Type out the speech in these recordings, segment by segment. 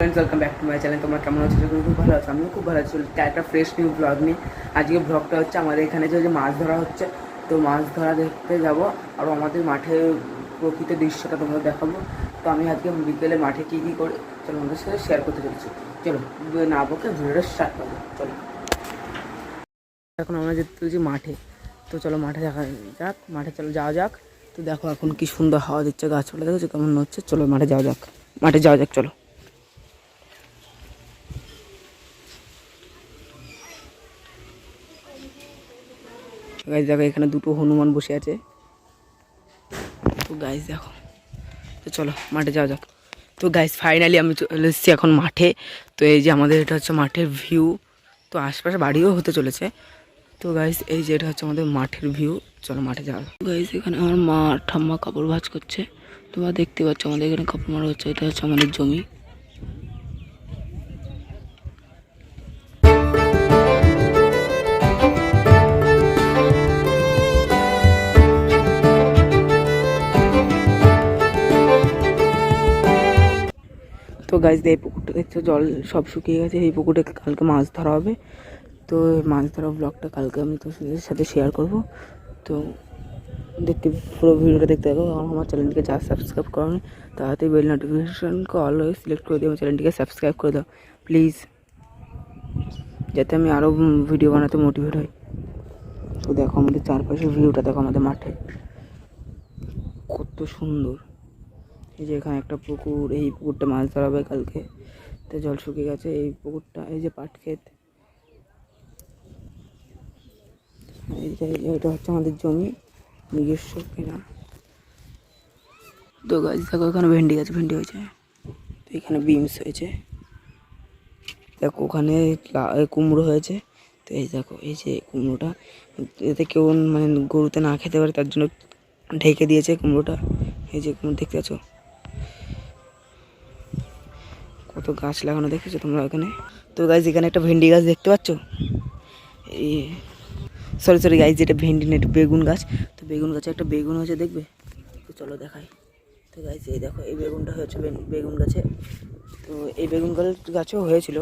Friends welcome back to my channel তোমরা কেমন আছো? তুমি খুব ভালো আছো। আমিও খুব ভালো আছি। তাই একটা ফ্রেশ নিউ ব্লগ নিয়ে। আজকে ব্লগটা হচ্ছে আমাদের এখানে যে মাছ ধরা হচ্ছে, তো মাছ ধরা দেখতে যাব আর আমাদের মাঠে প্রকৃত দৃশ্যটা তোমরা দেখাবো। তো আমি আজকে বিকেলে মাঠে কী কী করে, চলো আমাদের সাথে শেয়ার করতে চলেছি। চলো না বকে ভিডিওটা স্টার্ট করব। চলো। এখন আমরা যেতে চলেছি মাঠে। তো চলো মাঠে দেখা যাক, মাঠে চলো যাওয়া যাক। তো দেখো এখন কি সুন্দর হাওয়া দিচ্ছে, গাছপালা দেখেছ কেমন হচ্ছে? চলো মাঠে যাওয়া যাক। মাঠে যাওয়া যাক, চলো। গাইজ দেখো, এখানে দুটো হনুমান বসে আছে। তো গাইজ দেখো, তো চলো, মাঠে যাওয়া যাক। তো গাইজ ফাইনালি আমি চলে এসেছি এখন মাঠে। তো এই যে আমাদের এটা হচ্ছে মাঠের ভিউ তো আশপাশে বাড়িও হতে চলেছে। তো গাইজ এই যে এটা হচ্ছে আমাদের মাঠের ভিউ চলো মাঠে যাওয়া গাইজ এখানে আমার মা ঠাম্মা কাপড় ভাজ করছে। তোমরা দেখতে পাচ্ছ আমাদের এখানে কাপড় মারা হচ্ছে, এটা হচ্ছে আমাদের জমি। তো গাছ দিয়ে এই পুকুরটা দেখছ, জল সব শুকিয়ে গেছে। এই পুকুরে কালকে মাছ ধরা হবে। তো মাছ ধরা ব্লগটা কালকে আমি তোদের সাথে শেয়ার করব। তো দেখতে পুরো ভিডিওটা দেখতে থাকো। এবং আমার চ্যানেলটিকে যা সাবস্ক্রাইব করো তাড়াতাড়ি বেল নোটিফিকেশানকে অলওয়েজ সিলেক্ট করে দিও। আমার চ্যানেলটিকে সাবস্ক্রাইব করে দাও প্লিজ যাতে আমি আরও ভিডিও বানাতে মোটিভেট হই। তো দেখো আমাদের চারপাশের ভিউটা দেখো আমাদের মাঠে। কত সুন্দর। এই যে এখানে একটা পুকুর, এই পুকুরটা মাছ ধরা হবে কালকে। তো জল শুকিয়ে গেছে এই পুকুরটা, এই যে পাট ক্ষেত। এই যে এটা হচ্ছে আমাদের জমি, নিজস্ব কিনা। তো গাছ দেখো, এখানে ভেন্ডি গাছ, ভেন্ডি হয়েছে। তো এখানে বিমস হয়েছে। দেখো, ওখানে কুমড়ো হয়েছে। তো এই দেখো, এই যে কুমড়োটা, এতে কেউ মানে গরুতে না খেতে পারে, তার জন্য ঢেকে দিয়েছে কুমড়োটা। এই যে কুমড়ো, দেখতে পাচ্ছ? গাছ লাগানো দেখেছ তোমরা ওখানে? তো গাছ এখানে একটা ভেন্ডি গাছ দেখতে পাচ্ছ? এই সরি সরি গাছ যেটা ভেন্ডি না, এটা বেগুন গাছ। তো বেগুন গাছে একটা বেগুন হয়েছে, দেখবে? তো চলো দেখাই। তো গাছ এই দেখো, এই বেগুনটা হয়েছে বেগুন গাছে। তো এই বেগুন গাছ, গাছও হয়েছিল।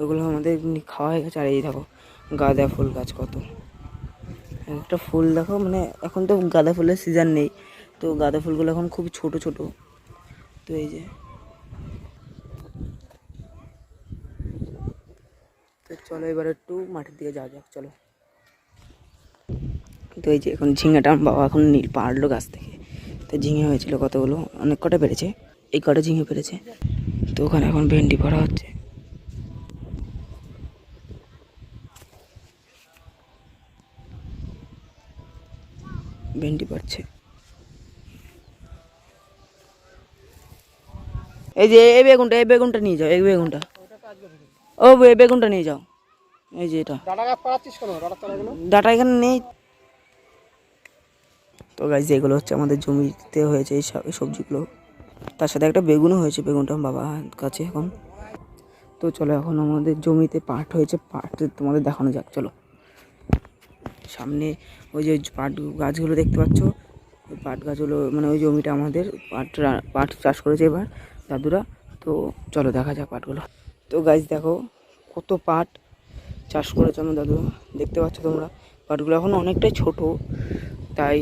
ওগুলো আমাদের খাওয়া হয়ে গেছে। আর এই দেখো, গাঁদা ফুল গাছ কত। একটা ফুল দেখো মানে এখন তো গাঁদা ফুলের সিজন নেই। তো গাঁদা ফুলগুলো এখন খুব ছোট ছোট। তো এই যে তো চলো এবার একটু মাঠের দিকে যাওয়া যাক, চলো। তো এই যে এখন ঝিঙেটা, বাবা এখন নীল পারল গাছ থেকে। তো ঝিঙে হয়েছিল কতগুলো? অনেক কটা পেরেছে। এই কটা ঝিঙে পেরেছে। তো ওখানে এখন ভেন্ডি ভরা হচ্ছে। ভেন্ডি পাচ্ছে এই যে, এই বেগুনটা এই বেগুনটা নিয়ে যাও, এই বেগুনটা। ও, এই বেগুনটা নিয়ে যাও। এই যে এটা। ডাটা এখানে নেই। তো গাছ এগুলো হচ্ছে আমাদের জমিতে হয়েছে এই সব- এই সবজিগুলো। তার সাথে একটা বেগুনও হয়েছে বেগুনটা বাবার কাছে এখন। তো চলো এখন আমাদের জমিতে পাট হয়েছে। পাট তোমাদের দেখানো যাক চলো। সামনে ওই যে পাট গাছগুলো দেখতে পাচ্ছ? ওই পাট গাছগুলো মানে ওই জমিটা আমাদের পাট পাট চাষ করেছে এবার দাদুরা। তো চলো দেখা যাক পাটগুলো। তো গাছ দেখো কত পাট। চাষ করেছে আমার দাদু। দেখতে পাচ্ছ তোমরা? পাটগুলো এখন অনেকটাই ছোট, তাই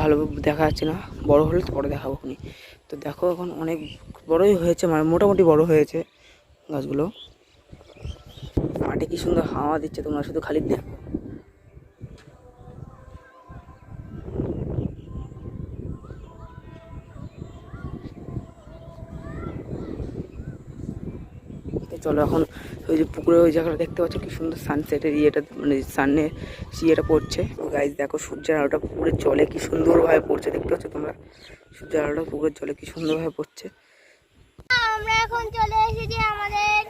ভালো দেখা যাচ্ছে না। বড় হলে তো পরে দেখাবো খুনি তো দেখো এখন অনেক বড়ই হয়েছে মানে মোটামুটি বড় হয়েছে গাছগুলো। মাটি কি সুন্দর হাওয়া দিচ্ছে তোমরা, শুধু খালি দেখো। চলো এখন ওই যে পুকুরে ওই জায়গাটা দেখতে পাচ্ছ, কি সুন্দর সানসেটের ইয়েটা মানে সানের ইয়েটা পড়ছে। গাইজ দেখো সূর্যের আলোটা পুকুরের জলে কি সুন্দরভাবে পড়ছে, দেখতে পাচ্ছ তোমরা? সূর্যের আলোটা পুকুরের জলে কি সুন্দরভাবে পড়ছে। আমরা এখন চলে এসেছি আমাদের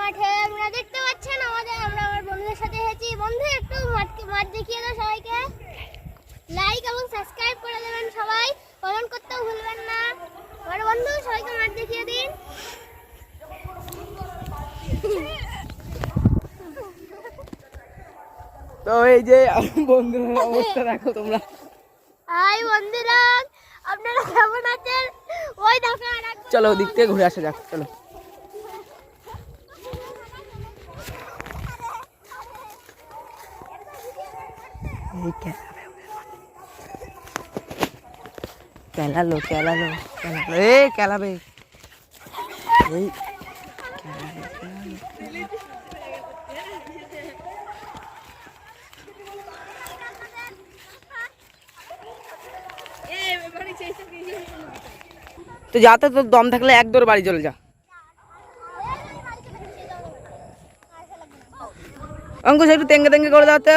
মাঠে। দেখতে পাচ্ছেন আমাদের, আমরা আমার বন্ধুদের সাথে এসেছি। বন্ধু, একটু মাঠ মাঠ দেখিয়ে দাও সবাইকে। লাইক এবং সাবস্ক্রাইব করে দেবেন সবাই। কমেন্ট করতেও ভুলবেন না। আমার বন্ধু, সবাইকে মাঠ তো এই যে বন্ধুরা অবস্থা দেখো তোমরা। আই বন্ধুরা আপনারা কেমন আছেন? ওই দেখো চলো ওদিক থেকে ঘুরে আসা যাক চলো। কেলালো কেলালো কেলালো। এ কেলাবে এই কেলাবে তো যাতে তোর দম থাকলে এক দৌড় বাড়ি চলে যা। অঙ্কুশ একটু তেঙ্গে তেঙ্গে করে দাও তো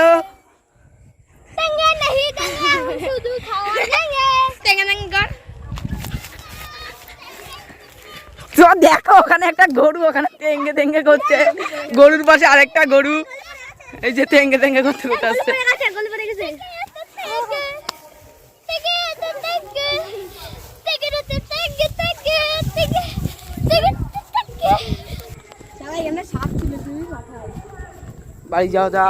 দেখো ওখানে একটা গরু ওখানে তেঙ্গে তেঙ্গে করছে। গরুর পাশে আরেকটা গরু। এই যে তেঙ্গে তেঙ্গে করতে করতে আসছে। বাড়ি যাও যা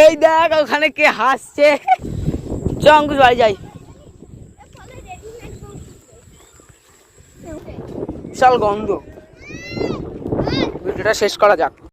এই দেখ ওখানে কে হাসছে। চ অঙ্কুশ বাড়ি যাই। চল গন্ধ। ভিডিওটা শেষ করা যাক।